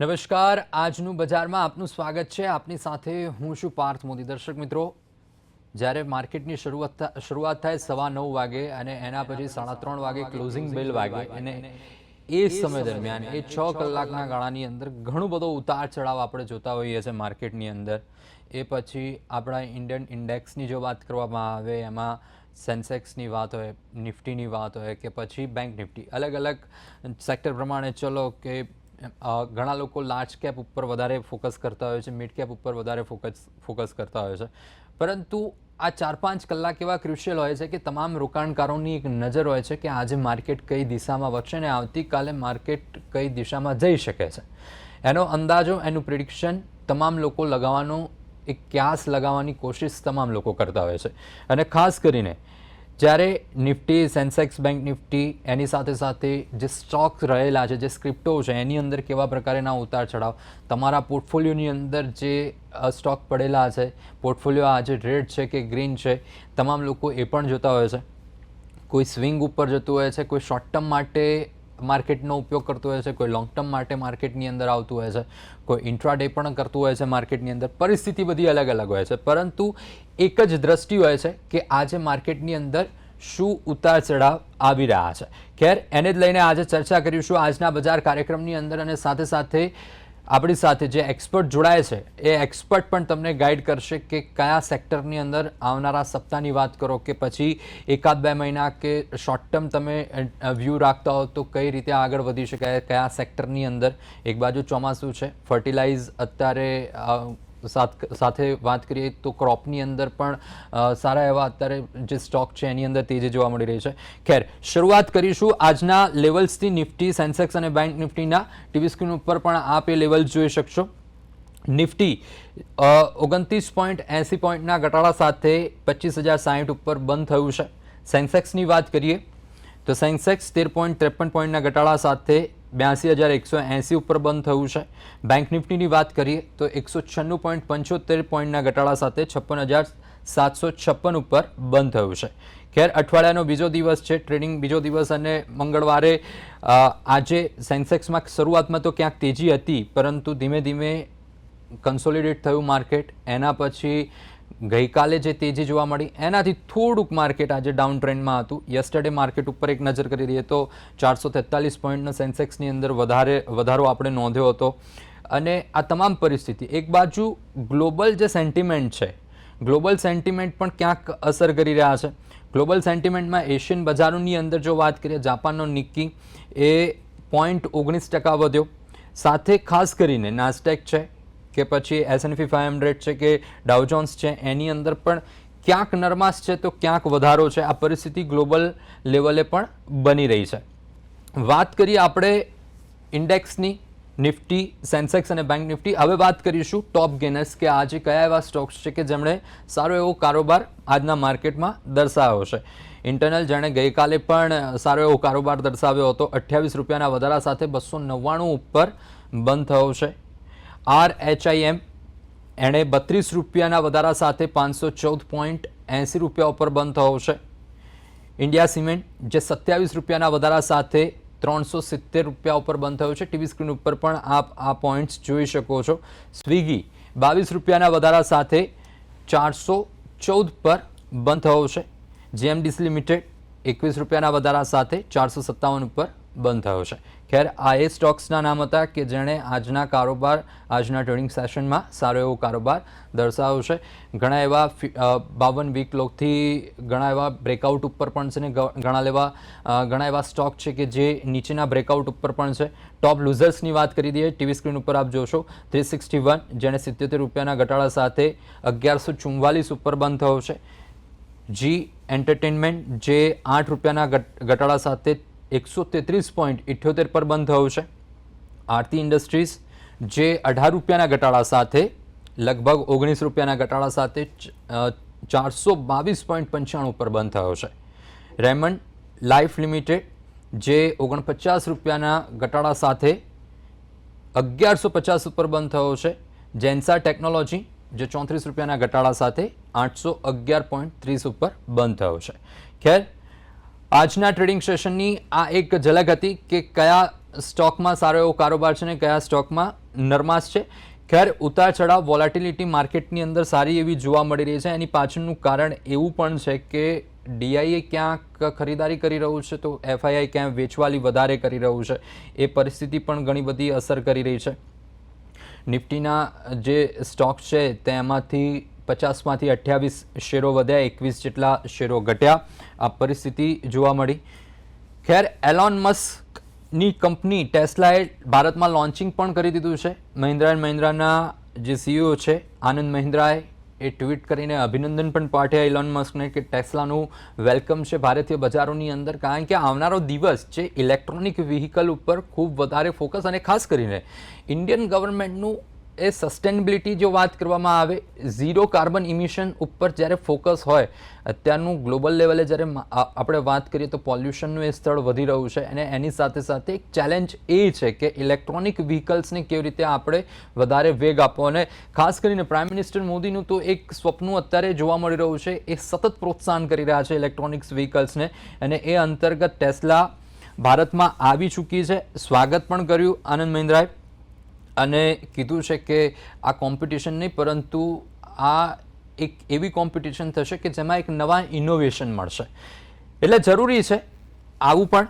નમસ્કાર આજનું બજારમાં આપનું સ્વાગત છે. આપની સાથે હું છું પાર્થ મોદી. દર્શક મિત્રો જ્યારે માર્કેટની શરૂઆત શરૂઆત થાય સવા નવ વાગે અને એના પછી સાડા ત્રણ વાગે ક્લોઝિંગ બેલ વાગે અને એ સમય દરમિયાન એ છ કલાકના ગાળાની અંદર ઘણો બધો ઉતાર ચઢાવ આપણે જોતા હોઈએ છીએ માર્કેટની અંદર. એ પછી આપણા ઇન્ડિયન ઇન્ડેક્સની જો વાત કરવામાં આવે એમાં સેન્સેક્સની વાત હોય નિફ્ટીની વાત હોય કે પછી બેંક નિફ્ટી. અલગ અલગ સેક્ટર પ્રમાણે ચલો કે ઘણા લોકો લાર્જ કેપ ઉપર વધારે ફોકસ કરતા હોય છે મિડ કેપ ઉપર વધારે ફોકસ ફોકસ કરતા હોય છે. પરંતુ આ ચાર પાંચ કલાક એવા ક્રુશિયલ હોય છે કે તમામ રોકાણકારોની એક નજર હોય છે કે આજે માર્કેટ કઈ દિશામાં વધશે અને આવતીકાલે માર્કેટ કઈ દિશામાં જઈ શકે છે. એનો અંદાજો, એનું પ્રિડિક્શન તમામ લોકો લગાવવાનો, એક ક્યાસ લગાવવાની કોશિશ તમામ લોકો કરતા હોય છે. અને ખાસ કરીને જ્યારે નિફ્ટી, સેન્સેક્સ બેંક નિફ્ટી, એની સાથે સાથે જે સ્ટોક રહેલા છે, જે સ્ક્રિપ્ટો છે, એની અંદર કેવા પ્રકારના ઉતાર ચઢાવ તમારા પોર્ટફોલિયોની અંદર જે સ્ટોક પડેલા છે, પોર્ટફોલિયો આજે રેડ છે કે ગ્રીન છે, તમામ લોકો એ પણ જોતા હોય છે. કોઈ સ્વિંગ ઉપર જતું હોય છે, કોઈ શોર્ટ ટર્મ માટે માર્કેટનો ઉપયોગ કરતું હોય છે, કોઈ લોંગ ટર્મ માટે માર્કેટની અંદર આવતું હોય છે, કોઈ ઇન્ટ્રાડે પણ કરતું હોય છે માર્કેટની અંદર, પરિસ્થિતિ બધી અલગ અલગ હોય છે. પરંતુ એક જ દ્રષ્ટિ હોય છે કે આજે માર્કેટની અંદર શું ઉતાર ચઢાવ આવી રહ્યા છે. ખેર, એને જ લઈને આજે ચર્ચા કરીશું આજના બજાર કાર્યક્રમની અંદર અને સાથે સાથે આપણી સાથે જે એક્સપર્ટ જોડાય છે, એ એક્સપર્ટ પણ તમને ગાઈડ કરશે કે કયા સેક્ટરની અંદર આવનારા સપ્તાહની વાત કરો કે પછી એકાદ બે મહિના કે શોર્ટ ટર્મ તમે વ્યૂ રાખતા હો તો કઈ રીતે આગળ વધી શકાય, કયા સેક્ટરની અંદર એક બાજુ ચોમાસું છે ફર્ટિલાઇઝ અત્યારે સાથ વાત કરીએ તો ક્રોપની અંદર પણ સારા એવા અત્યારે જે સ્ટોક છે એની અંદર તેજી જોવા મળી રહી છે. ખેર, શરૂઆત કરીશું આજના લેવલ્સથી નિફ્ટી, સેન્સેક્સ અને બેંક નિફ્ટીના. ટીવી સ્ક્રીન ઉપર પણ આપ એ લેવલ જોઈ શકશો. નિફ્ટી ઓગણત્રીસ પોઈન્ટ એંસી પોઈન્ટના ઘટાડા સાથે પચીસ હજાર સાહીઠ ઉપર બંધ થયું છે. સેન્સેક્સની વાત કરીએ તો સેન્સેક્સ તેર પોઈન્ટ ત્રેપન પોઈન્ટના ઘટાડા સાથે બ્યાસી હજાર એકસો એંસી ઉપર બંધ થયું છે. બેંક નિફ્ટીની વાત કરીએ તો એકસો છન્નું પોઈન્ટ પંચોતેર પોઈન્ટના ઘટાડા સાથે છપ્પન હજાર સાતસો છપ્પન ઉપર બંધ થયું છે. ખેર અઠવાડિયાનો બીજો દિવસ છે. ટ્રેડિંગ બીજો દિવસ અને મંગળવારે આજે સેન્સેક્સમાં શરૂઆતમાં તો ક્યાંક તેજી હતી, પરંતુ ધીમે ધીમે કન્સોલિડેટ થયું માર્કેટ. એના પછી ગઈકાલે જે તેજી જોવા મળી, એનાથી થોડુંક માર્કેટ આજે ડાઉન ટ્રેન્ડમાં હતું. યસ્ટરડે માર્કેટ ઉપર એક નજર કરી દઈએ તો ચારસો તેતાલીસ પોઈન્ટનો સેન્સેક્સની અંદર વધારે, વધારો આપણે નોંધ્યો હતો. અને આ તમામ પરિસ્થિતિ, એક બાજુ ગ્લોબલ જે સેન્ટિમેન્ટ છે, ગ્લોબલ સેન્ટિમેન્ટ પણ ક્યાંક અસર કરી રહ્યા છે. ગ્લોબલ સેન્ટિમેન્ટમાં એશિયન બજારોની અંદર જો વાત કરીએ, જાપાનનો નિક્કી એ પોઈન્ટ ઓગણીસ ટકા વધ્યો. સાથે ખાસ કરીને નાસ્ટેક છે કે પછી એસએનપી ફાઈવ હંડ્રેડ છે કે ડાઉજોન્સ છે, એની અંદર પણ ક્યાંક નરમાશ છે તો ક્યાંક વધારો છે. આ પરિસ્થિતિ ગ્લોબલ લેવલે પણ બની રહી છે. વાત કરીએ આપણે ઇન્ડેક્સની નિફ્ટી, સેન્સેક્સ અને બેંક નિફ્ટી. હવે વાત કરીશું ટોપ ગેનર્સ કે આજે કયા એવા સ્ટોક્સ છે કે જેમણે સારો એવો કારોબાર આજના માર્કેટમાં દર્શાવ્યો છે. ઇન્ટરનલ જેણે ગઈકાલે પણ સારો એવો કારોબાર દર્શાવ્યો હતો. અઠ્યાવીસ રૂપિયાના વધારા સાથે બસો નવ્વાણું ઉપર બંધ થયો છે. આર એચઆઈએમ એણે બત્રીસ રૂપિયાના વધારા સાથે પાંચસો ચૌદ પોઈન્ટ એંસી રૂપિયા ઉપર બંધ થયો છે. ઇન્ડિયા સિમેન્ટ, જે સત્યાવીસ રૂપિયાના વધારા સાથે ત્રણસો સિત્તેર રૂપિયા ઉપર બંધ થયો છે. ટીવી સ્ક્રીન ઉપર પણ આપ આ પોઈન્ટ્સ જોઈ શકો છો. સ્વિગી બાવીસ રૂપિયાના વધારા સાથે ચારસો ચૌદ પર બંધ થયો છે. જીએમડીસી લિમિટેડ એકવીસ રૂપિયાના વધારા સાથે ચારસો સત્તાવન ઉપર બંધ થયો છે. ખેર આ એ સ્ટોક્સના નામ હતા કે જેણે આજના કારોબાર, આજના ટ્રેડિંગ સેશનમાં સારો એવો કારોબાર દર્શાવ્યો છે. ઘણા એવા બાવન વીક લોકથી ઘણા એવા બ્રેકઆઉટ ઉપર પણ છે ને ઘણા એવા ઘણા એવા સ્ટોક છે કે જે નીચેના બ્રેકઆઉટ ઉપર પણ છે. ટોપ લૂઝર્સની વાત કરી દઈએ, ટીવી સ્ક્રીન ઉપર આપ જોશો, થ્રી સિક્સટી વન જેણે સિત્યોતેર રૂપિયાના ઘટાડા સાથે અગિયારસો ચુમ્વાલીસ ઉપર બંધ થયો છે. જી એન્ટરટેનમેન્ટ જે આઠ રૂપિયાના ઘટ- ઘટાડા સાથે એકસો તેત્રીસ પોઈન્ટ ઇઠ્યોતેર પર બંધ થયો છે. આરતી ઇન્ડસ્ટ્રીઝ જે અઢાર રૂપિયાના ઘટાડા સાથે, લગભગ ઓગણીસ રૂપિયાના ઘટાડા સાથે ચારસો બાવીસ પોઈન્ટ પંચાણું પર બંધ થયો છે. રેમન્ડ લાઈફ લિમિટેડ જે ઓગણપચાસ રૂપિયાના ઘટાડા સાથે અગિયારસો પચાસ ઉપર બંધ થયો છે. જેન્સા ટેકનોલોજી જે ચોત્રીસ રૂપિયાના ઘટાડા સાથે આઠસો અગિયાર પોઈન્ટ ત્રીસ ઉપર બંધ થયો છે. ખેર આજના ટ્રેડિંગ સેશનની આ એક ઝલક હતી કે કયા સ્ટોકમાં સારો એવો કારોબાર છે ને કયા સ્ટોકમાં નરમાશ છે. ખેર, ઉતાર ચઢાવ, વોલાટિલિટી માર્કેટની અંદર સારી એવી જોવા મળી રહી છે. એની પાછળનું કારણ એવું પણ છે કે ડીઆઈએ ક્યાંક ખરીદારી કરી રહ્યું છે તો એફઆઈઆઈ ક્યાંક વેચવાલી વધારે કરી રહ્યું છે. એ પરિસ્થિતિ પણ ઘણી બધી અસર કરી રહી છે. નિફ્ટીના જે સ્ટોક છે તેમાંથી પચાસમાંથી અઠ્યાવીસ શેરો વધ્યા, એકવીસ જેટલા શેરો ઘટ્યા. આ પરિસ્થિતિ જોવા મળી. ખેર એલોન મસ્કની કંપની ટેસ્લાએ ભારતમાં લોન્ચિંગ પણ કરી દીધું છે. મહિન્દ્રા એન્ડ મહિન્દ્રાના જે સીઈઓ છે, આનંદ મહિન્દ્રાએ એ ટ્વીટ કરીને અભિનંદન પણ પાઠ્યા ઇલોન મસ્કને કે ટેસ્લાનું વેલકમ છે ભારતીય બજારોની અંદર. કારણ કે આવનારો દિવસ જે ઇલેક્ટ્રોનિક વ્હીકલ ઉપર ખૂબ વધારે ફોકસ અને ખાસ કરીને ઇન્ડિયન ગવર્મેન્ટનું એ સસ્ટેનેબિલિટી જો વાત કરવામાં આવે ઝીરો કાર્બન ઇમિશન ઉપર જ્યારે ફોકસ હોય, અત્યારનું ગ્લોબલ લેવલે જ્યારે આપણે વાત કરીએ તો પોલ્યુશનનું એ સ્થળ વધી રહ્યું છે અને એની સાથે સાથે એક ચેલેન્જ એ છે કે ઇલેક્ટ્રોનિક વ્હીકલ્સને કેવી રીતે આપણે વધારે વેગ આપવો અને ખાસ કરીને પ્રાઇમ મિનિસ્ટર મોદીનું તો એક સ્વપ્ન અત્યારે જોવા મળી રહ્યું છે, એ સતત પ્રોત્સાહન કરી રહ્યા છે ઇલેક્ટ્રોનિક્સ વ્હીકલ્સને અને એ અંતર્ગત ટેસ્લા ભારતમાં આવી ચૂકી છે. સ્વાગત પણ કર્યું આનંદ મહિન્દ્રાએ અને કીધું છે કે આ કોમ્પિટિશન નહીં, પરંતુ આ એક એવી કોમ્પિટિશન થશે કે જેમાં એક નવા ઇનોવેશન મળશે. એટલે જરૂરી છે આવું પણ.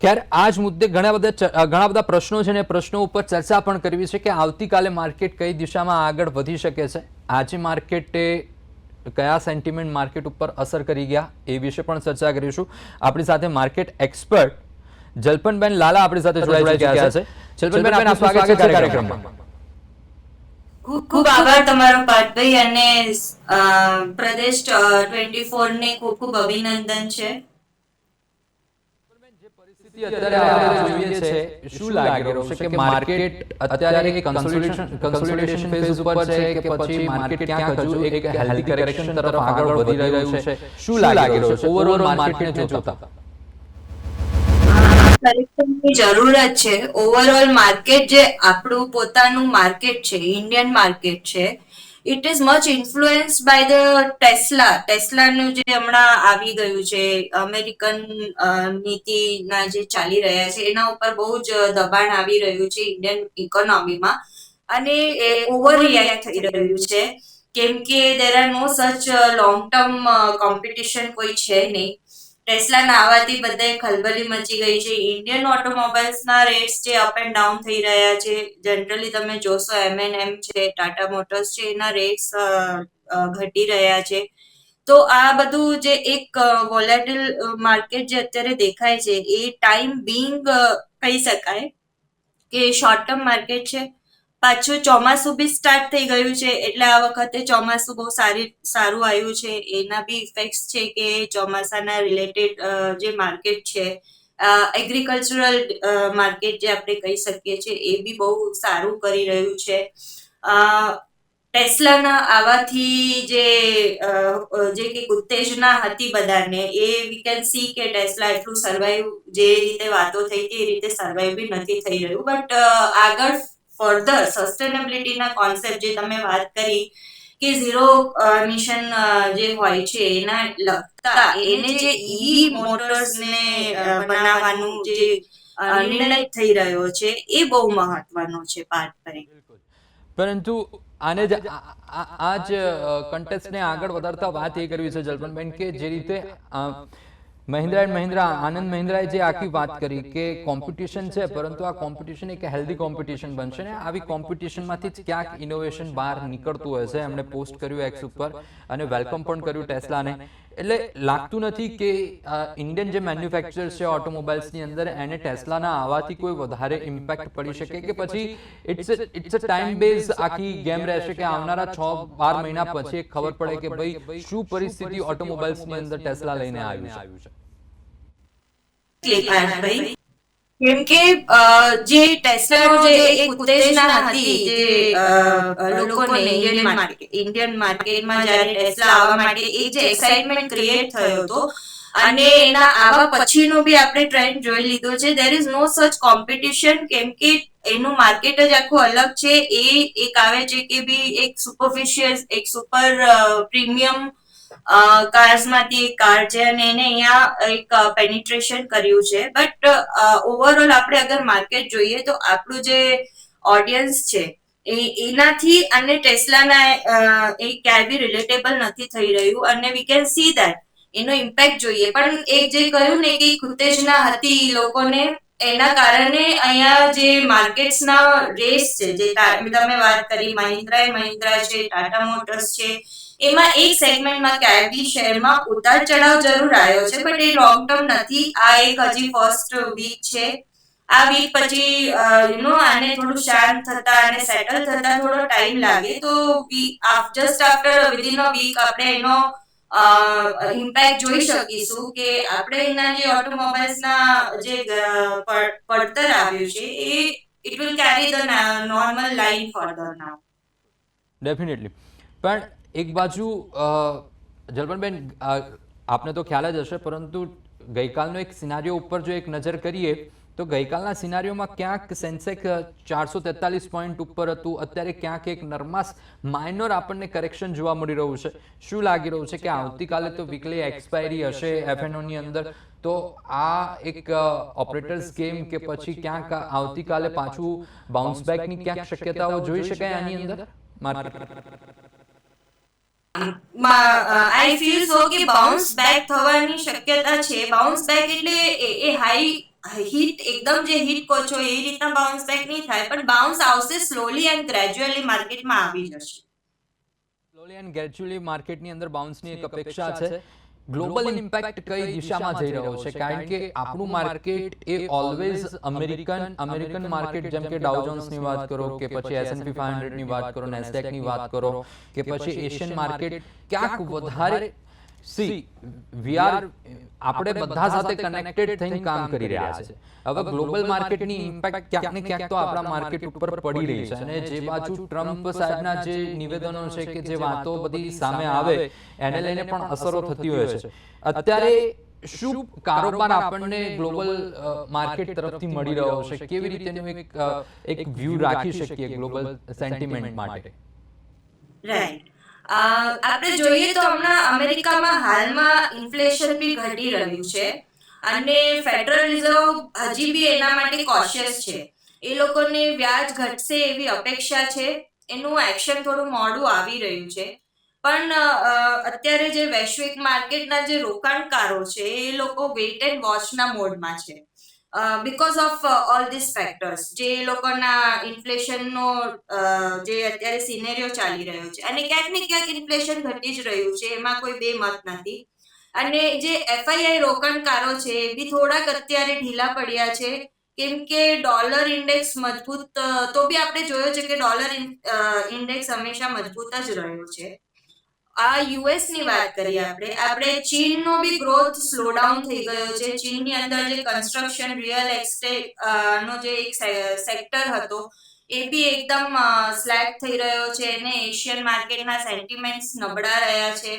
ત્યારે આ જ મુદ્દે ઘણા બધા ઘણા બધા પ્રશ્નો છે અને પ્રશ્નો ઉપર ચર્ચા પણ કરવી છે કે આવતીકાલે માર્કેટ કઈ દિશામાં આગળ વધી શકે છે. આજે માર્કેટે કયા સેન્ટિમેન્ટ માર્કેટ ઉપર અસર કરી ગયા એ વિશે પણ ચર્ચા કરીશું. આપણી સાથે માર્કેટ એક્સપર્ટ જલ્પનબેન લાલા આપણી સાથે જોડાઈ ચૂક્યા છે. જલપનબેન આપનું સ્વાગત છે કાર્યક્રમમાં. ખૂબ ખૂબ આભાર તમારો પાર્થભાઈ અને પ્રદેશ ટ્વેન્ટી ફોર ને ખૂબ ખૂબ અભિનંદન છે. અત્યારે જોઈએ છે શું લાગી રહ્યું છે? કે માર્કેટ અત્યારે કન્સોલિડેશન ફેઝ ઉપર છે કે પછી માર્કેટ ક્યાંક હજુ એક હેલ્ધી કરેક્શન તરફ આગળ વધી રહ્યું છે. શું લાગી રહ્યું છે? ઓવરઓલ માર્કેટને જોતા. કરેક્શનની જરૂરત છે. ઓવરઓલ માર્કેટ જે આપણું પોતાનું માર્કેટ છે ઇન્ડિયન માર્કેટ છે it is much influence by the Tesla ટેસ્લાનું જે હમણાં આવી ગયું છે અમેરિકન નીતિના જે ચાલી રહ્યા છે, એના ઉપર બહુ જ દબાણ આવી રહ્યું છે ઇન્ડિયન ઇકોનોમીમાં અને એ ઓવર થઈ રહ્યું છે. કેમ કે દેર આર નો સચ લોંગ ટર્મ કોમ્પિટિશન કોઈ છે નહીં. ટેસ્લાના આવવાથી બધાએ ખલબલી મચી ગઈ છે. ઇન્ડિયન ઓટોમોબાઈલ્સના રેટ્સ જે અપ એન્ડ ડાઉન થઈ રહ્યા છે. જનરલી તમે જોશો એમ એન એમ છે ટાટા મોટર્સ છે, એના રેટ્સ ઘટી રહ્યા છે. તો આ બધું જે એક વોલેટિલ માર્કેટ જે અત્યારે દેખાય છે, એ ટાઈમ બિંગ કહી શકાય કે શોર્ટ ટર્મ માર્કેટ છે. પાછું ચોમાસું બી સ્ટાર્ટ થઈ ગયું છે, એટલે આ વખતે ચોમાસું બહુ સારી, સારું આવ્યું છે. એના બી ઇફેક્ટ્સ છે કે ચોમાસાના રિલેટેડ જે માર્કેટ છે એગ્રીકલ્ચરલ માર્કેટ જે આપણે કહી શકીએ છીએ, એ બી બહુ સારું કરી રહ્યું છે. ટેસ્લાના આવાથી જે જે કે ઉત્તેજના હતી બધાને, એ વી કેન સી કે ટેસ્લા એટલું સર્વાઈવ જે રીતે વાતો થઈ હતી, એ રીતે સર્વાઈવ બી નથી થઈ રહ્યું. બટ આગળ ફર્ધર સસ્ટેનેબિલિટીના કોન્સેપ્ટ જે તમે વાત કરી કે ઝીરો મિશન જે હોય છે એના લગતા એને જે ઈ મોટર્સને બનાવવાનું જે નિર્ણય થઈ રહ્યો છે એ બહુ મહત્વનો છે પાર્થભાઈ પરંતુ આને જ આ- જ કન્ટેસ્ટને આગળ વધારતા વાત એ કરવી છે જલપનબેન કે જે રીતે મહિન્દ્રા એન્ડ મહિન્દ્રા, આનંદ મહિન્દ્રાએ જે આખી વાત કરી કે કોમ્પિટિશન છે, પરંતુ આ કોમ્પિટિશન એક હેલ્ધી કોમ્પિટિશન બનશે ને આવી કોમ્પિટિશનમાંથી જ ક્યાંક ઇનોવેશન બહાર નીકળતું છે એમણે પોસ્ટ કર્યું એક્સ ઉપર અને વેલકમ પણ કર્યું ટેસ્લાને એટલે લાગતું નથી કે ઇન્ડિયન જે મેન્યુફેક્ચરર્સ છે ઓટોમોબાઈલ્સની અંદર એને ટેસ્લાના આવવાથી કોઈ વધારે ઇમ્પેક્ટ પડી શકે કે પછી it's it's a time base આખી ગેમ રહેશે કે આવનારા છ બાર મહિના પછી ખબર પડે કે ભાઈ શું પરિસ્થિતિ ઓટોમોબાઈલ્સની અંદર ટેસ્લા લઈને આવ્યું છે. કેમ કે જે ટેસ્લાનો જે એક ઉત્તેજના હતી જે લોકોને ઇન્ડિયન માર્કેટ ઇન્ડિયન માર્કેટમાં જ્યારે ટેસ્લા આવવા માટે એક જે એક્સાઇટમેન્ટ ક્રિએટ થયો હતો અને એના આવા પછીનો બી આપણે ટ્રેન્ડ જોઈ લીધો છે. દેર ઇઝ નો સચ કોમ્પિટિશન કેમ કે એનું માર્કેટ જ આખું અલગ છે. એ એક આવે છે કે બી એક સુપરફિશિયલ એક સુપર પ્રીમિયમ કાર્સમાંથી કાર છે અને એને અહીંયા એક પેનિટ્રેશન કર્યું છે. બટ ઓવરઓલ આપણે અગર માર્કેટ જોઈએ તો આપણું જે ઓડિયન્સ છે, એ એનાથી અને ટેસ્લાના એ ક્યાંય બી રિલેટેબલ નથી થઈ રહ્યું અને વી કેન સી દેટ એનો ઇમ્પેક્ટ જોઈએ. પણ એ જે કહ્યું ને કે કૃતેજના હતી લોકોને, એના કારણે અહીંયા જે માર્કેટ્સના રેસ છે, જે તમે વાત કરી મહિન્દ્રા મહિન્દ્રા છે, ટાટા મોટર્સ છે એમાં એક સેગમેન્ટમાં ક્યાંય બી શેરમાં ઉતાર ચઢાવ જરૂર આવ્યો છે બટ એ લોંગ ટર્મ નથી. આ એક હજી ફર્સ્ટ વીક છે. આ વીક પછી યુ નો આને થોડું શાંત થતા અને સેટલ થતા થોડો ટાઈમ લાગે. તો we just after within a week આપણે એનો ઇમ્પેક્ટ જોઈ શકીશું કે આપણે એના જે ઓટોમોબાઈલ્સના જે પડતર આવ્યું છે, એ it will carry the normal line further now definitely પણ એક બાજુ જલપનબેન આપને તો ખ્યાલ જ હશે પરંતુ ગઈકાલનો એક સિનારીઓ ઉપર જો એક નજર કરીએ તો ગઈકાલના સિનારીઓમાં ક્યાંક સેન્સેક ચારસો તેતાલીસ પોઈન્ટ ઉપર હતું. અત્યારે ક્યાંક એક નરમાસ માઇનોર આપણને કરેક્શન જોવા મળી રહ્યું છે. શું લાગી રહ્યું છે કે આવતીકાલે તો વીકલી એક્સપાયરી હશે એફએનઓની અંદર? તો આ એક ઓપરેટર્સ ગેમ કે પછી ક્યાંક આવતીકાલે પાછું બાઉન્સ બેકની ક્યાંક શક્યતાઓ જોઈ શકાય આની અંદર? માર્કેટ. આઈ ફીલ સો કે બાઉન્સ બેક થવાની શક્યતા છે. બાઉન્સ બેક એટલે એ- હાઈ હિટ એકદમ જે હિટ કહો છો એ રીતના બાઉન્સ બેક નહીં થાય પણ બાઉન્સ આવશે સ્લોલી એન્ડ ગ્રેજ્યુઅલી માર્કેટમાં આવી જશે. સ્લોલી એન્ડ ગ્રેજ્યુઅલી માર્કેટની અંદર બાઉન્સની એક અપેક્ષા છે. ગ્લોબલ ઇમ્પેક્ટ કઈ દિશામાં જઈ રહ્યો છે? કારણ કે આપણું માર્કેટ એ ઓલવેઝ અમેરિકન અમેરિકન માર્કેટ જેમ કે ડાઉ જોન્સની વાત કરો કે પછી એસએનપી 500 ની વાત કરો Nasdaq ની વાત કરો કે પછી એશિયન માર્કેટ ક્યાંક વધારે સી વી આર આપણે બધા સાથે કનેક્ટેડ થઈને કામ કરી રહ્યા છે. હવે ગ્લોબલ માર્કેટની ઇમ્પેક્ટ ક્યાંક ને ક્યાંક તો આપણા માર્કેટ ઉપર પડી રહી છે. અને જે બાજુ ટ્રમ્પ સાહેબના જે નિવેદનો છે કે જે વાતો બધી સામે આવે એને લઈને પણ અસરો થતી હોય છે. અત્યારે શું કારોબાર આપણને ગ્લોબલ માર્કેટ તરફથી મળી રહ્યો છે. કેવી રીતેનું એક એક વ્યૂ રાખી શકીએ ગ્લોબલ સેન્ટિમેન્ટ માટે? રાઈટ આપણે જોઈએ તો હમણાં અમેરિકામાં હાલમાં ઇન્ફ્લેશન બી ઘટી રહ્યું છે અને ફેડરલ રિઝર્વ હજી બી એના માટે કોશિયસ છે. એ લોકોને વ્યાજ ઘટશે એવી અપેક્ષા છે. એનું એક્શન થોડું મોડું આવી રહ્યું છે. પણ અત્યારે જે વૈશ્વિક માર્કેટના જે રોકાણકારો છે, એ લોકો વેઇટ એન્ડ વોચના મોડમાં છે. Because of all this factors જે લોકોના ઇન્ફ્લેશનનો જે અત્યારે સિનેરિયો ચાલી રહ્યો છે. અને ક્યાંક ને ક્યાંક ઇન્ફ્લેશન ઘટી જ રહ્યું છે. એમાં કોઈ બે મત નથી. અને જે એફઆઈઆઈ રોકાણકારો છે, એ બી થોડાક અત્યારે ઢીલા પડ્યા છે. કેમ કે ડોલર ઇન્ડેક્સ મજબૂત તો બી આપણે જોયો છે કે ડોલર ઇન્ડેક્સ હંમેશા મજબૂત જ રહ્યો છે. આ યુએસની વાત કરીએ આપણે. આપણે ચીનનો બી ગ્રોથ સ્લો ડાઉન થઈ ગયો છે. ચીનની અંદર જે કન્સ્ટ્રક્શન રિયલ એસ્ટેટ નો જે એક સેક્ટર હતો, એ બી એકદમ સ્લેક થઈ રહ્યો છે અને એશિયન માર્કેટના સેન્ટિમેન્ટ્સ નબળા રહ્યા છે.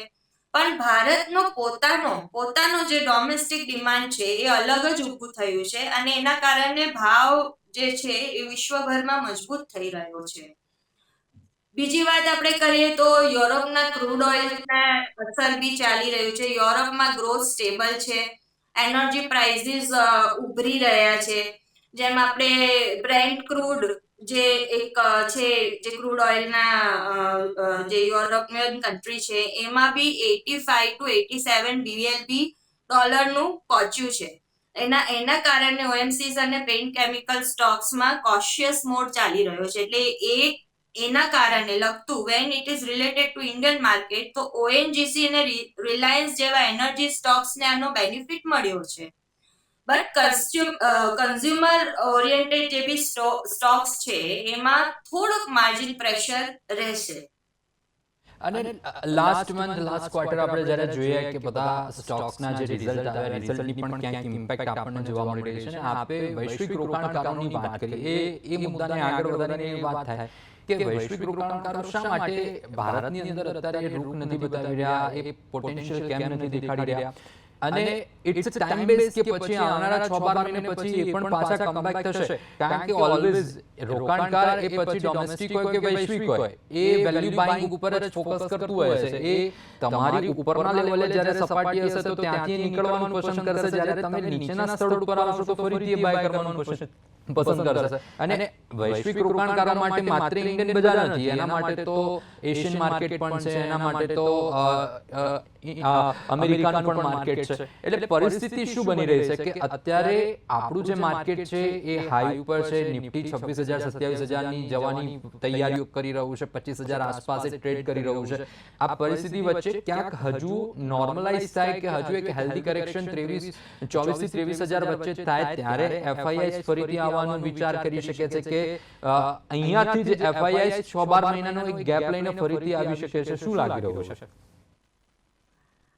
પણ ભારતનો પોતાનો પોતાનો જે ડોમેસ્ટિક ડિમાન્ડ છે, એ અલગ જ ઊભું થયું છે અને એના કારણે ભાવ જે છે, એ વિશ્વભરમાં મજબૂત થઈ રહ્યો છે. બીજી વાત આપણે કરીએ તો યુરોપના ક્રૂડ ઓઇલના અસર બી ચાલી રહ્યું છે. યુરોપમાં ગ્રોથ સ્ટેબલ છે. એનર્જી પ્રાઇસીસ ઉભરી રહ્યા છે. જેમ આપણે બ્રેન્ટ ક્રૂડ જે એક છે, જે ક્રૂડ ઓઇલના જે યુરોપિયન કન્ટ્રી છે, એમાં બી eighty five to eighty seven બીએલબી ડોલરનું પહોંચ્યું છે. એના એના કારણે ઓએમસીસ અને પેઇન્ટ કેમિકલ સ્ટોક્સમાં કોશિયસ મોડ ચાલી રહ્યો છે. એટલે એ એના કારણે લગતું when it is related to Indian market તો ઓએનજીસી અને રિલાયન્સ જેવા એનર્જી સ્ટોક્સને આનો બેનિફિટ મળ્યો છે. બટ કન્ઝ્યુમર ઓરિએન્ટેડ જે બી સ્ટોક્સ છે એમાં થોડુંક માર્જિન પ્રેશર રહેશે. અને લાસ્ટ મંથ લાસ્ટ ક્વાર્ટર આપણે જ્યારે જોઈએ કે બધા સ્ટોક્સના જે રિઝલ્ટ આવ્યા રિઝલ્ટની પણ ક્યાંક ઇમ્પેક્ટ આપણને જોવા મળી રહી છે. અને આપે વૈશ્વિક રોકાણકારોની વાત કરી એ એ મુદ્દાને આગળ વધારીને વાત થાય. કે વૈશ્વિક રોકાણકારો શા માટે ભારતની અંદર અત્યારે રૂખ નથી બતાવી રહ્યા એ પોટેન્શિયલ કેમ નથી દેખાડી રહ્યા? અને ઇટ્સ ટાઈમ બેઝ કે પછી આવનારા છ બાર મહિને પછી એ પણ પાછા કમબેક થશે. કારણ કે ઓલવેઝ રોકાણકાર એ પછી ડોમેસ્ટિક હોય કે વૈશ્વિક હોય? એ વેલ્યુ બાઇંગ ઉપર જ ફોકસ કરતું હોય છે. એ તમારી ઉપરના લેવલે જ્યારે સપાટી હશે તો ત્યાંથી નીકળવાનું પસંદ કરશે. જ્યારે તમે નીચેના સ્થળ ઉપર આવશો તો ફરીથી બાય કરવાનું પસંદ પસંદ કરશે. અને વૈશ્વિક રોકાણકારો માટે માત્ર ઇન્ડિયન બજાર નથી. એના માટે તો એશિયન માર્કેટ પણ છે. એના માટે તો અમેરિકાનું પણ માર્કેટ છે. એટલે પરિસ્થિતિ શું બની રહી છે કે અત્યારે આપણું જે માર્કેટ છે એ હાઈ ઉપર છે. નિફ્ટી છવ્વીસ હજાર સત્યાવીસ હજારની જવાની તૈયારીઓ કરી રહ્યું છે. પચીસ હજાર આસપાસ ટ્રેડ કરી રહ્યું છે. આ પરિસ્થિતિ વચ્ચે ક્યાંક હજુ નોર્મલાઇઝ થાય કે હજુ એક હેલ્ધી કરેક્શન ત્રેવીસ ચોવીસથી ત્રેવીસ હજાર વચ્ચે થાય ત્યારે એફઆઈઆઈ ફરીથી આવવાનો વિચાર કરી શકે છે કે અહીંયાથી જ એફઆઈઆઈ છ બાર મહિનાનો એક ગેપ લઈને ફરીથી આવી શકે છે શું લાગી રહ્યું છે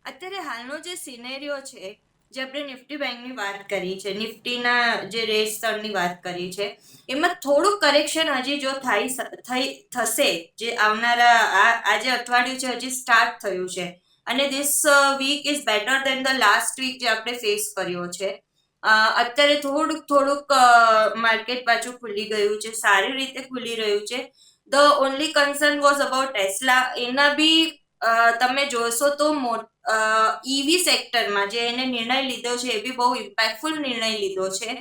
અત્યારે હાલનો જે સિનેરિયો છે જે આપણે નિફ્ટી બેંકની વાત કરી છે નિફ્ટીના જે રેટ સ્તરની વાત કરી છે એમાં થોડું કરેક્શન હજી જો થાય થઈ થશે જે આવનારા આ આ અઠવાડિયું છે હજી સ્ટાર્ટ થયું છે અને this week is better than the last week જે આપણે ફેસ કર્યો છે. અત્યારે થોડુંક થોડુંક માર્કેટ પાછું ખુલી ગયું છે, સારી રીતે ખુલી રહ્યું છે. The only concern was about Tesla એના બી તમે જોશો તો ઈવી સેક્ટરમાં જે એને નિર્ણય લીધો છે, એ બી બહુ ઇમ્પેક્ટફુલ નિર્ણય લીધો છે.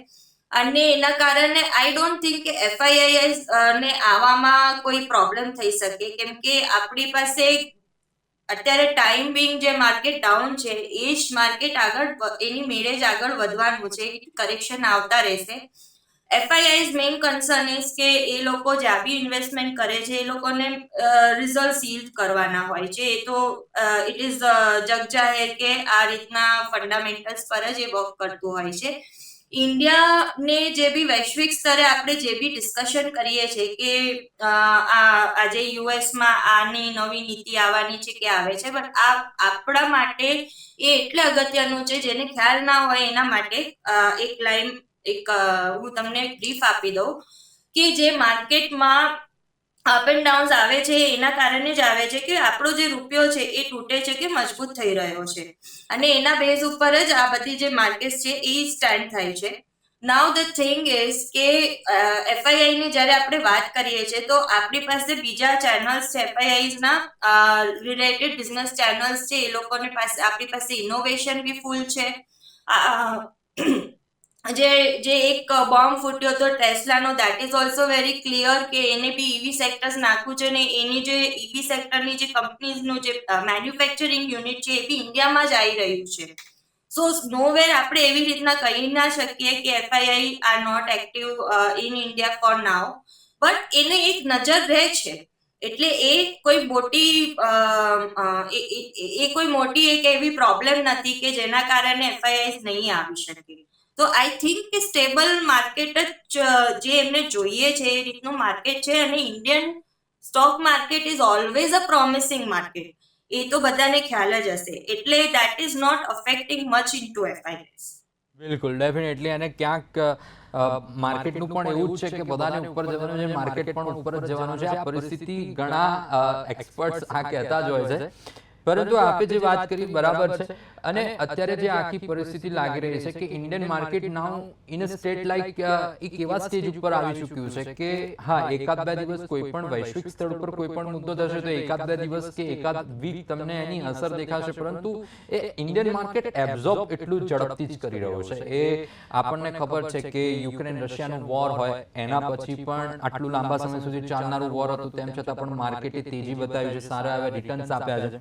અને એના કારણે આઈ ડોન્ટ થિંક કે એફઆઈઆઈ ને આવવામાં કોઈ પ્રોબ્લેમ થઈ શકે. કેમ કે આપણી પાસે અત્યારે ટાઈમ બિંગ જે માર્કેટ ડાઉન છે, એ જ માર્કેટ આગળ એની મેળે જ આગળ વધવાનું છે કરેક્શન આવતા રહેશે. એફઆઈઆઈઝ મેઇન કન્સર્ન ઇઝ કે એ લોકો જ્યાં બી ઇન્વેસ્ટમેન્ટ કરે છે, એ લોકોને રિઝલ્ટ સીલ કરવાના હોય છે. એ તો ઇટ ઇઝ જગજાહેર કે આ રીતના ફંડામેન્ટલ્સ પર જ એ વર્ક કરતું હોય છે. ઇન્ડિયાને જે બી વૈશ્વિક સ્તરે આપણે જે બી ડિસ્કશન કરીએ છીએ કે આ, આજે યુએસમાં આની નવી નીતિ આવવાની છે કે આવે છે બટ આ આપણા માટે એ એટલે અગત્યનું છે જેને ખ્યાલ ના હોય એના માટે એક લાઈન, એક હું તમને બ્રીફ આપી દઉં કે જે માર્કેટમાં અપ એન્ડ ડાઉન્સ આવે છે, એના કારણે જ આવે છે કે આપણો જે રૂપિયો છે, એ તૂટે છે કે મજબૂત થઈ રહ્યો છે. અને એના બેઝ ઉપર જ આ બધી જે માર્કેટ છે, એ સ્ટેન્ડ થાય છે. નાવ ધ થિંગ ઇઝ કે એફઆઈઆઈ ની જ્યારે આપણે વાત કરીએ છીએ, તો આપણી પાસે બીજા ચેનલ્સ છે એફઆઈઆઈ ના રિલેટેડ બિઝનેસ ચેનલ્સ છે, એ લોકોની પાસે, આપણી પાસે ઇનોવેશન બી ફૂલ છે. જે જે એક બોમ્બ ફૂટ્યો હતો ટેસ્લાનો that is also very clear કે એને બી ઈવી સેક્ટર્સ નાખવું છે ને એની જે ઈવી સેક્ટરની જે કંપનીઝનું જે મેન્યુફેક્ચરિંગ યુનિટ છે એ બી ઇન્ડિયામાં જ આવી રહ્યું છે. સો નોવેર આપણે એવી રીતના કહી ના શકીએ કે FII are not active in India for now but એને એક નજર રહે છે. એટલે એ કોઈ મોટી એ કોઈ મોટી એક એવી પ્રોબ્લેમ નથી કે જેના કારણે એફઆઈઆઈ નહીં આવી શકે. તો આઈ થિંક કે સ્ટેબલ માર્કેટ જ જે એમને જોઈએ છે, એ રીતનું માર્કેટ છે અને Indian stock market is always a promising market એ તો બધાને ખ્યાલ જ હશે. એટલે that is not affecting much in to FIs બિલકુલ ડેફિનેટલી અને ક્યાંક માર્કેટનું પણ એવું જ છે કે બધાને ઉપર જવાનું છે માર્કેટ પણ ઉપર જ જવાનું છે. આ પરિસ્થિતિ ઘણા એક્સપર્ટ્સ આ કહેતા જ હોય છે. પરંતુ આપે જે વાત કરી બરાબર છે. અને અત્યારે જે આખી પરિસ્થિતિ લાગી રહી છે કે Indian market now in a state like એક એવા સ્ટેજ ઉપર આવી ચૂક્યું છે કે હા એકાદ બે દિવસ કોઈ પણ વૈશ્વિક સ્તર ઉપર કોઈ પણ મુદ્દો થશે તો એકાદ બે દિવસ કે એકાદ વીક તમને એની અસર દેખાશે. પરંતુ એ ઇન્ડિયન માર્કેટ એબ્ઝોર્બ એટલું ઝડપથી જ કરી રહ્યું છે એ આપણને ખબર છે કે યુક્રેન રશિયાનું વોર હોય એના પછી પણ આટલું લાંબા સમય સુધી ચાલનારું વોર હતું તેમ છતાં પણ માર્કેટે તેજી બતાવી છે સારા એવા રિટર્ન્સ આપ્યા છે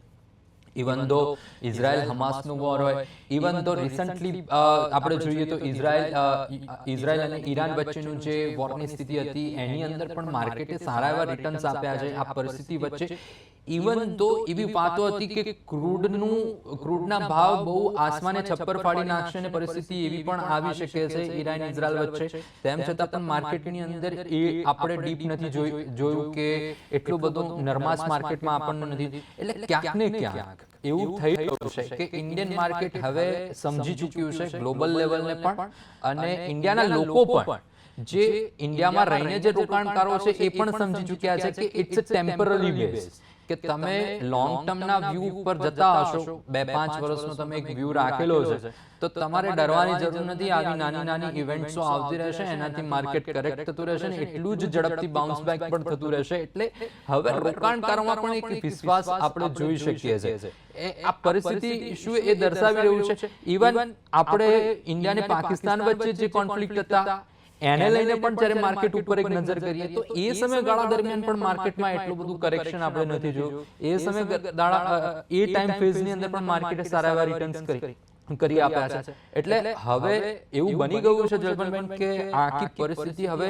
ઇવન દો ઇઝરાયલ હમાસનું વોર હોય ઇવન દો રિસન્ટલી આપણે જોઈએ તો ઇઝરાયલ ઇઝરાયલ અને ઈરાન વચ્ચેનું જે વોરની સ્થિતિ હતી એની અંદર પણ માર્કેટે સારા એવા રિટર્ન્સ આપ્યા છે. આ પરિસ્થિતિ વચ્ચે ઇવન તો એવી વાતો હતી કે ક્રૂડનું ક્રૂડના ભાવ બહુ આસમાને છપ્પર ફાડી નાખશે અને પરિસ્થિતિ એવી પણ આવી શકે છે ઈરાન ઇઝરાયલ વચ્ચે. તેમ છતાં પણ માર્કેટની અંદર એ આપણે ડીપ નથી જોયું કે એટલું બધું નરમાસ માર્કેટમાં આપણને નથી. એટલે ક્યાંક ને ક્યાંક એવું થઈ રહ્યું છે કે ઇન્ડિયન માર્કેટ હવે સમજી ચૂક્યું છે ગ્લોબલ લેવલને પણ અને ઇન્ડિયાના લોકો પણ જે ઇન્ડિયામાં રહીને જે રોકાણકારો છે એ પણ સમજી ચૂક્યા છે કે ઇટ્સ ટેમ્પરરી બેઝ કે તમે લોંગ ટર્મના વ્યૂ ઉપર જતા હશો બે પાંચ વર્ષનો તમે એક વ્યૂ રાખેલો છે તો તમારે ડરવાની જરૂર નથી આવી નાની નાની ઇવેન્ટ્સો આવતી રહેશે એનાથી માર્કેટ કરેક્ટ થતું રહેશે ને એટલું જ ઝડપથી બાઉન્સ બેક પણ થતું રહેશે. એટલે હવે રોકાણકારોમાં પણ એક વિશ્વાસ આપણે જોઈ શકીએ છીએ આ પરિસ્થિતિ શું એ દર્શાવી રહ્યું છે ઇવન આપણે ઇન્ડિયા અને પાકિસ્તાન વચ્ચે જે કોન્ફ્લિક્ટ હતા એને લઈને પણ જ્યારે માર્કેટ ઉપર એક નજર કરીએ તો એ સમયગાળા દરમિયાન પણ માર્કેટમાં એટલું બધું કરેક્શન આપણે નથી જોયું. એ સમયગાળા એ ટાઈમ ફેઝની અંદર પણ માર્કેટે સારા એવા રિટર્ન્સ કરી કરી. આપ્યા છે. એટલે હવે એવું બની ગયું છે જલ્પનબેન કે આખી પરિસ્થિતિ હવે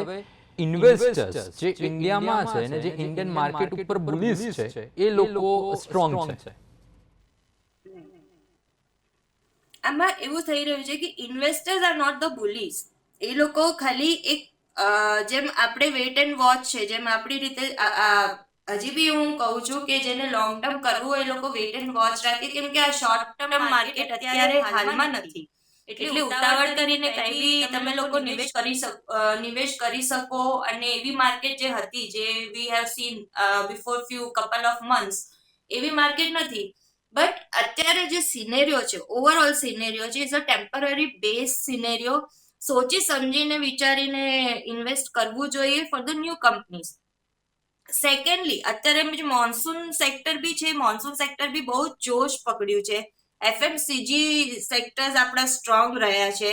ઇન્વેસ્ટર્સ જે ઇન્ડિયામાં છે અને જે ઇન્ડિયન માર્કેટ ઉપર બુલિશ છે એ લોકો સ્ટ્રોંગ છે આમાં એવું થઈ રહ્યું છે કે investors are not the bullies એ લોકો ખાલી એક જેમ આપણે વેટ એન્ડ વોચ છે જેમ આપણી રીતે હજી બી હું કહું છું કે જેને લોંગ ટર્મ કરવું હોય એ લોકો વેટ એન્ડ વોચ રાખે કેમ કે આ શોર્ટ ટર્મ માર્કેટ અત્યારે હાલમાં નથી. એટલે ઉતાવળ કરીને કઈ બી તમે લોકો નિવેશ કરી શકો નિવેશ કરી શકો અને એવી માર્કેટ જે હતી જે we have seen before few couple of months એવી માર્કેટ નથી. બટ અત્યારે જે સિનેરિયો છે ઓવરઓલ સિનેરિયો છે is a temporary base scenario સોચી સમજીને વિચારીને ઇન્વેસ્ટ કરવું જોઈએ for the new companies secondly અત્યારે મોન્સૂન સેક્ટર બી છે મોન્સૂન સેક્ટર બી બહુ જોશ પકડ્યું છે. એફએમસીજી સેક્ટર્સ આપણા સ્ટ્રોંગ રહ્યા છે.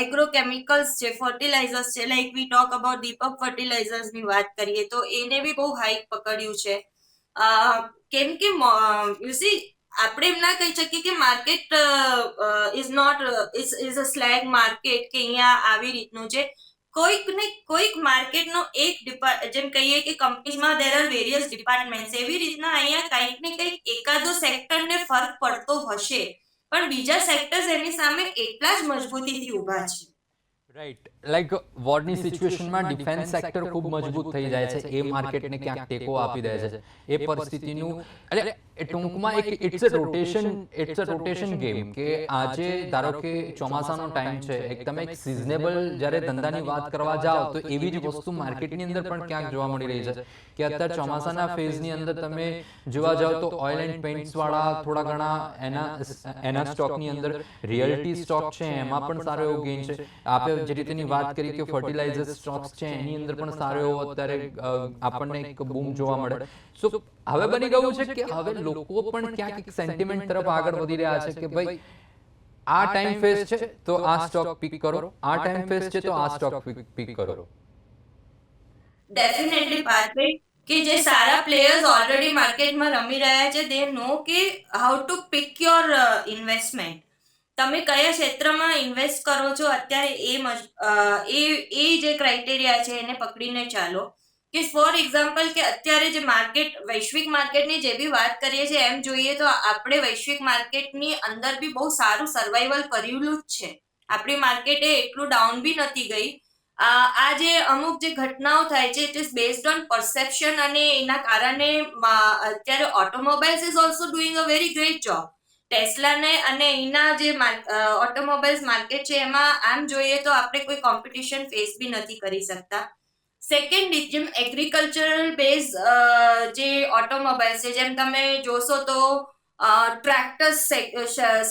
એગ્રો કેમિકલ્સ છે ફર્ટિલાઇઝર્સ છે like we talk about Deepak ફર્ટિલાઇઝર્સની વાત કરીએ તો એને બી બહુ હાઈક પકડ્યું છે. કેમ કે યુ સી આપણે એમ ના કહી શકીએ કે market is not is is a slag market કે અહીંયા આવી રીતનું છે. કોઈક ને કોઈક માર્કેટનો એક જેમ કહીએ કે કંપનીઝમાં દેર આર વેરિયસ ડિપાર્ટમેન્ટ એવી રીતના અહીંયા કંઈક ને કંઈક એકાદો સેક્ટરને ફરક પડતો હશે. પણ બીજા સેક્ટર્સ એની સામે એટલા જ મજબૂતીથી ઊભા છે. રાઈટ લાઈક વોરની સિચ્યુએશનમાં ડિફેન્સ સેક્ટર ખૂબ મજબૂત થઈ જાય છે. એ માર્કેટને ક્યાંક ટેકો આપી દે છે. એ પરિસ્થિતિનું એટલે ટૂંકમાં એક it's a rotation it's a rotation game કે આજે ધારો કે ચોમાસાનો ટાઈમ છે એક તમે એક સિઝનેબલ જ્યારે ધંધાની વાત કરવા જાઓ તો એવી જ વસ્તુ માર્કેટની અંદર પણ ક્યાંક જોવા મળી રહી છે. કે અત્યારે ચોમાસાના ફેઝની અંદર તમે જોવા જાઓ તો ઓઇલ એન્ડ પેઇન્ટ્સ વાળા થોડા ઘણા એના એના સ્ટોકની અંદર રિયલ્ટી સ્ટોક છે એમાં પણ સારો એવો ગેઇન છે આપણે જે રીતેની વાત કરી કે ફર્ટિલાઇઝર સ્ટોક્સ છે એની અંદર પણ સારો એવો અત્યારે આપણને એક બૂમ જોવા મળે. સો હવે બની ગયું છે કે હવે લોકો પણ ક્યાંક એક સેન્ટિમેન્ટ તરફ આગળ વધી રહ્યા છે કે ભાઈ આ ટાઈમ ફેઝ છે તો આ સ્ટોક પિક કરો. આ ટાઈમ ફેઝ છે તો આ સ્ટોક પિક કરો. ડેફિનેટલી પાર્થભાઈ કે જે સારા પ્લેયર્સ ઓલરેડી માર્કેટમાં રમી રહ્યા છે દે નો કે how to pick your investment તમે કયા ક્ષેત્રમાં ઇન્વેસ્ટ કરો છો? અત્યારે એ એ એ જે ક્રાઇટેરિયા છે એને પકડીને ચાલો. કે ફોર એક્ઝામ્પલ કે અત્યારે જે માર્કેટ વૈશ્વિક માર્કેટની જે બી વાત કરીએ છીએ, એમ જોઈએ તો આપણે વૈશ્વિક માર્કેટની અંદર બી બહુ સારું સર્વાઈવલ કરેલું જ છે. આપણી માર્કેટે એટલું ડાઉન બી નથી ગઈ. આ જે અમુક જે ઘટનાઓ થાય છે it is based on perception અને એના કારણે અત્યારે automobiles is also doing a very great job ટેસ્લાને અને એના જે ઓટોમોબાઈલ્સ માર્કેટ છે, એમાં આમ જોઈએ તો આપણે કોઈ કોમ્પિટિશન ફેસ બી નથી કરી શકતા. સેકન્ડ જેમ એગ્રીકલ્ચરલ બેઝ જે ઓટોમોબાઈલ્સ છે, જેમ તમે જોશો તો ટ્રેક્ટર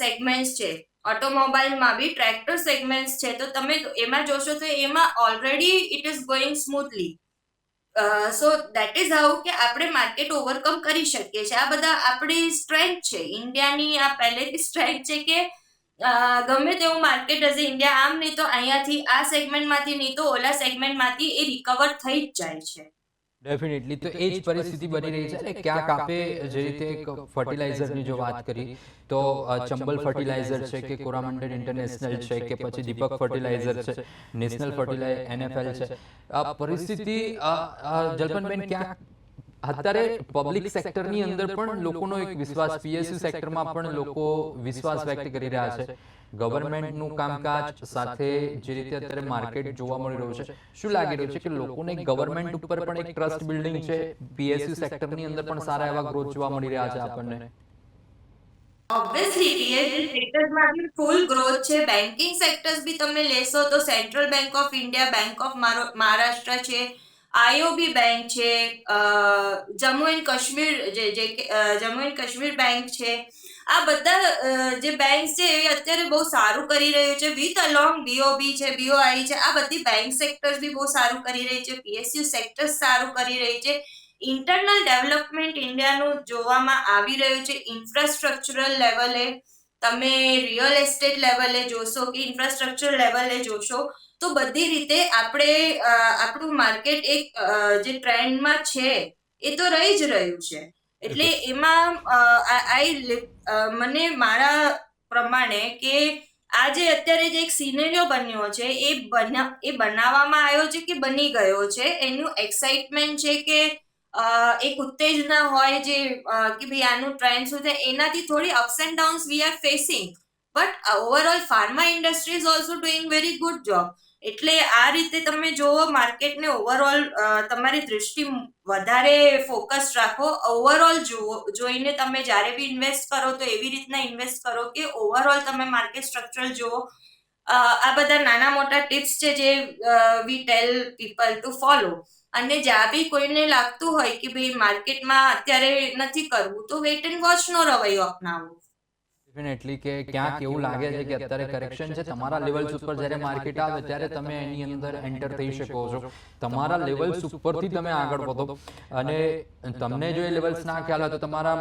સેગમેન્ટ્સ છે. ઓટોમોબાઈલમાં બી ટ્રેક્ટર સેગમેન્ટ્સ છે. તો તમે એમાં જોશો તો એમાં already it is going smoothly so that is how કે આપણે માર્કેટ ઓવરકમ કરી શકીએ છીએ. આ બધા આપણી સ્ટ્રેન્થ છે. ઇન્ડિયાની આ પહેલેથી સ્ટ્રેન્થ છે કે ગમે તેવું માર્કેટ હશે ઇન્ડિયા, આમ નહીં તો અહીંયાથી આ સેગમેન્ટમાંથી નહીં તો ઓલા સેગમેન્ટમાંથી એ રિકવર થઈ જ જાય છે. ડેફિનેટલી તો એ જ પરિસ્થિતિ બની રહી છે. અને ક્યાંક આપે જે રીતે એક ફર્ટિલાઇઝરની જો વાત કરી તો ચંબલ ફર્ટિલાઇઝર છે કે કોરામંડળ ઇન્ટરનેશનલ છે કે પછી દીપક ફર્ટિલાઇઝર છે નેશનલ ફર્ટિલાઇઝર એનએફએલ છે. આ પરિસ્થિતિ જલ્પનબેન ક્યાંક અત્યારે પબ્લિક સેક્ટરની અંદર પણ લોકોનો એક વિશ્વાસ પીએસયુ સેક્ટરમાં પણ લોકો વિશ્વાસ વ્યક્ત કરી રહ્યા છે. ગવર્મેન્ટનું કામકાજ સાથે જે રીતે અત્યારે માર્કેટ જોવા મળી રહ્યું છે, શું લાગી રહ્યું છે કે લોકોને ગવર્મેન્ટ ઉપર પણ એક ટ્રસ્ટ બિલ્ડિંગ છે? પીએસયુ સેક્ટરની અંદર પણ સારા એવા ગ્રોથ જોવા મળી રહ્યા છે આપણને. ઓબ્વિયસલી ટીએસડી સેક્ટરમાં બી ફૂલ ગ્રોથ છે. બેન્કિંગ સેક્ટર્સ બી તમે લેશો તો Central Bank of India Bank of Maharashtra છે. આઈઓબી બેંક છે. જમ્મુ એન્ડ કાશ્મીર જે જમ્મુ એન્ડ કાશ્મીર બેંક છે. આ બધા જે બેંક છે એ અત્યારે બહુ સારું કરી રહ્યું છે. વિથ અલોંગ બીઓબી છે બીઓઆઈ છે, આ બધી બેંક સેક્ટર્સ બી બહુ સારું કરી રહી છે. પીએસયુ સેક્ટર્સ સારું કરી રહી છે. ઇન્ટરનલ ડેવલપમેન્ટ ઇન્ડિયાનું જોવામાં આવી રહ્યું છે. ઇન્ફ્રાસ્ટ્રક્ચરલ લેવલે તમે રિયલ એસ્ટેટ લેવલે જોશો કે ઇન્ફ્રાસ્ટ્રક્ચર લેવલે જોશો, તો બધી રીતે આપણે આપણું માર્કેટ એક જે ટ્રેન્ડમાં છે, એ તો રહી જ રહ્યું છે. એટલે એમાં આઈ મને મારા પ્રમાણે કે આ જે અત્યારે જે એક સિનેરિયો બન્યો છે એ બના એ બનાવવામાં આવ્યો છે કે બની ગયો છે? એનું એક્સાઇટમેન્ટ છે કે એક ઉત્તેજના હોય જે કે ભાઈ આનું ટ્રેન્ડ શું છે એનાથી થોડી ups and downs we are facing but overall pharma industry is also doing very good job એટલે આ રીતે તમે જુઓ માર્કેટને ઓવરઓલ તમારી દૃષ્ટિ વધારે ફોકસ રાખો ઓવરઓલ જુઓ, જોઈને તમે જ્યારે બી ઇન્વેસ્ટ કરો તો એવી રીતના ઇન્વેસ્ટ કરો કે ઓવરઓલ તમે માર્કેટ સ્ટ્રક્ચર જુઓ. આ બધા નાના મોટા ટિપ્સ છે જે we tell people to follow અને જ્યાં બી કોઈને લાગતું હોય કે ભાઈ માર્કેટમાં અત્યારે નથી કરવું, તો વેટ એન્ડ વોચનો રવૈયો અપનાવો. ડેફિનેટલી કે ક્યાંક એવું લાગે છે કે અત્યારે કરેક્શન છે તમારા લેવલ્સ ઉપર જ્યારે માર્કેટ આવે ત્યારે તમે એની અંદર એન્ટર થઈ શકો છો. તમારા લેવલ્સ ઉપરથી તમે આગળ વધો. અને તમને જો એ લેવલ્સ ના ખ્યાલ હોય તો તમારા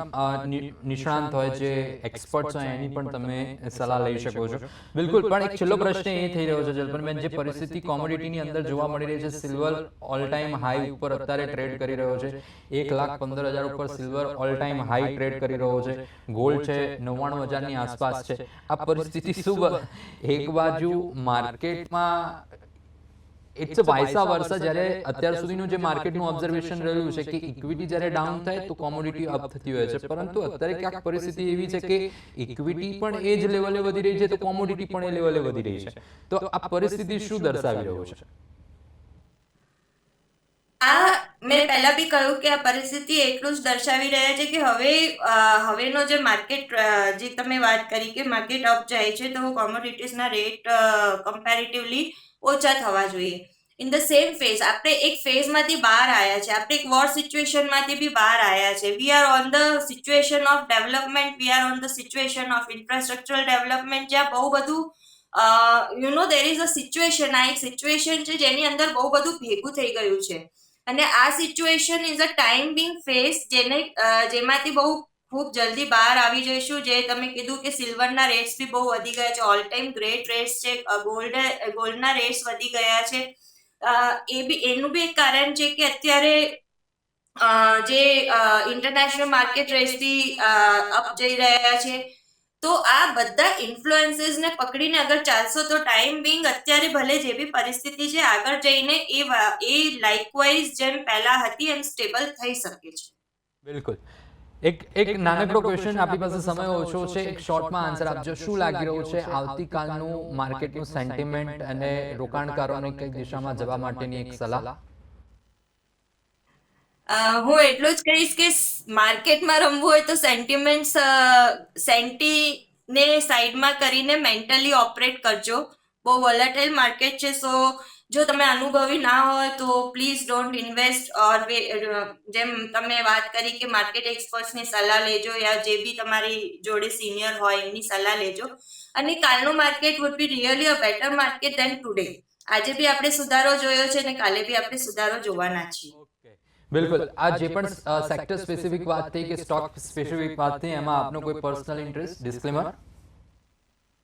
નિષ્ણાંત હોય જે એક્સપર્ટ્સ હોય એની પણ તમે સલાહ લઈ શકો છો. બિલકુલ પણ એક છેલ્લો પ્રશ્ન એ થઈ રહ્યો છે જલપનબેન જે પરિસ્થિતિ કોમોડિટીની અંદર જોવા મળી રહી છે સિલ્વર ઓલ ટાઈમ હાઈ ઉપર અત્યારે ટ્રેડ કરી રહ્યો છે. એક લાખ પંદર હજાર ઉપર silver all time high trade કરી રહ્યો છે. ગોલ્ડ છે નવ્વાણું હજારની આસપાસ છે. આ પરિસ્થિતિ શું એક બાજુ માર્કેટમાં ઇટ્સ વાયસા વર્ષા જ્યારે અત્યાર સુધીનું જે માર્કેટનું ઓબ્ઝર્વેશન રહ્યું છે કે ઇક્વિટી જ્યારે ડાઉન થાય તો કોમોડિટી અપ થતી હોય છે. પરંતુ અત્યારે ક્યાંક પરિસ્થિતિ એવી છે કે ઇક્વિટી પણ એ જ લેવલે વધી રહી છે તો કોમોડિટી પણ એ લેવલે વધી રહી છે. તો આ પરિસ્થિતિ શું દર્શાવી રહ્યું છે? આ મેં પહેલા બી કહ્યું કે આ પરિસ્થિતિ એટલું જ દર્શાવી રહ્યા છે કે હવે હવેનો જે માર્કેટ જે તમે વાત કરી કે માર્કેટ અપ જાય છે તો કોમોડિટીઝના રેટ કમ્પેરેટિવલી ઓછા થવા જોઈએ. ઇન ધ સેમ ફેઝ આપણે એક ફેઝમાંથી બહાર આવ્યા છે. આપણે એક વોર સિચ્યુએશનમાંથી બી બહાર આવ્યા છે. We are on the situation of development we are on the situation of infrastructural development જ્યાં બહુ બધું you know there is a situation આ એક સિચ્યુએશન છે જેની અંદર બહુ બધું ભેગું થઈ ગયું છે. અને આ situation is a time being face જેને જેમાંથી બહુ ખૂબ જલ્દી બહાર આવી જઈશું. જે તમે કીધું કે સિલ્વરના રેટ્સ બી બહુ વધી ગયા છે. ઓલ ટાઈમ ગ્રેટ રેટ્સ છે. ગોલ્ડ ગોલ્ડના રેટ્સ વધી ગયા છે. એ બી, એનું બી એક કારણ છે કે અત્યારે જે ઇન્ટરનેશનલ માર્કેટ રેટ્સ બી અપ જઈ રહ્યા છે. તો આ બધા ઇન્ફ્લુએન્સીસને પકડીને અગર ચાલશો તો ટાઈમ બિંગ અત્યારે ભલે જે બી પરિસ્થિતિ છે, આગળ જઈને એ એ લાઇકવાઇઝ જેમ પહેલા હતી એમ સ્ટેબલ થઈ શકે છે. બિલકુલ. એક એક નાનકડો ક્વેશ્ચન આપણી પાસે સમય ઓછો છે. એક શોર્ટમાં આન્સર આપજો. શું લાગી રહ્યું છે? આવતીકાલનું માર્કેટનું સેન્ટિમેન્ટ અને રોકાણકારોને કઈ દિશામાં જવા માટેની એક સલાહ. હું એટલું જ કહીશ કે માર્કેટમાં રમવું હોય તો સેન્ટિમેન્ટ્સ સેન્ટીને સાઈડમાં કરીને મેન્ટલી ઓપરેટ કરજો. બહુ વોલેટાઇલ માર્કેટ છે સો જો તમે અનુભવી ના હોય તો પ્લીઝ ડોન્ટ ઇન્વેસ્ટ ઓર જેમ તમે વાત કરી કે માર્કેટ એક્સપર્ટ્સની સલાહ લેજો યા જે બી તમારી જોડે સિનિયર હોય એમની સલાહ લેજો. અને કાલનું market would be really a better market than today આજે બી આપણે સુધારો જોયો છે અને કાલે બી આપણે સુધારો જોવાના છીએ. બિલકુલ. આ જે પણ સેક્ટર સ્પેસિફિક વાત થઈ કે સ્ટોક સ્પેસિફિક વાત થઈ એમાં આપનો કોઈ personal interest disclaimer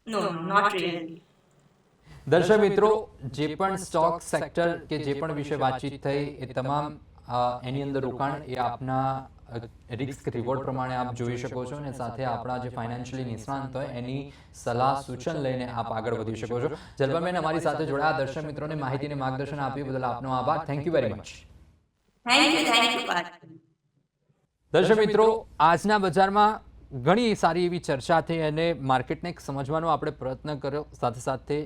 no not really દર્શક મિત્રો જે પણ સ્ટોક સેક્ટર કે જે પણ વિશે વાતચીત થઈ એ તમામ એની અંદર રોકાણ એ આપના રિસ્ક રિવોર્ડ પ્રમાણે આપ જોઈ શકો છો અને સાથે આપણા જે ફાઇનાન્શિયલી નિષ્ણાંત હોય એની સલાહ સૂચન લઈને આપ આગળ વધી શકો છો. જલપાબેન અમારી સાથે જોડાયા દર્શક મિત્રોને માહિતી અને માર્ગદર્શન આપ્યું બદલ આપનો આભાર. Thank you very much thank you thank you દર્શક મિત્રો આજના બજારમાં ઘણી સારી એવી ચર્ચા થઈ અને માર્કેટને સમજવાનો આપણે પ્રયત્ન કર્યો. સાથે સાથે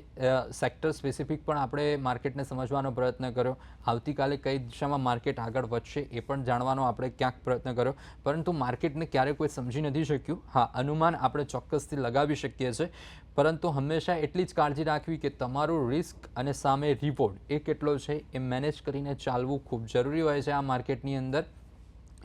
સેક્ટર સ્પેસિફિક પણ આપણે માર્કેટને સમજવાનો પ્રયત્ન કર્યો. આવતીકાલે કઈ દિશામાં માર્કેટ આગળ વધશે એ પણ જાણવાનો આપણે ક્યાંક પ્રયત્ન કર્યો. પરંતુ માર્કેટને ક્યારેય કોઈ સમજી નથી શક્યું. હા, અનુમાન આપણે ચોક્કસથી લગાવી શકીએ છીએ. પરંતુ હંમેશા એટલી જ કાળજી રાખવી કે તમારું રિસ્ક અને સામે રિવોર્ડ એ કેટલો છે એ મેનેજ કરીને ચાલવું ખૂબ જરૂરી હોય છે આ માર્કેટની અંદર.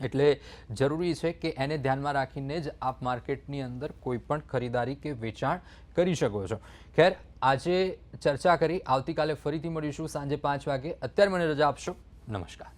એટલે જરૂરી છે કે એને ધ્યાનમાં રાખીને જ આપ માર્કેટની અંદર કોઈ પણ ખરીદારી કે વેચાણ કરી શકો છો. ખેર, આજે ચર્ચા કરી. આવતીકાલે ફરીથી મળીશું સાંજે પાંચ વાગે. અત્યારે મને રજા આપશો. નમસ્કાર.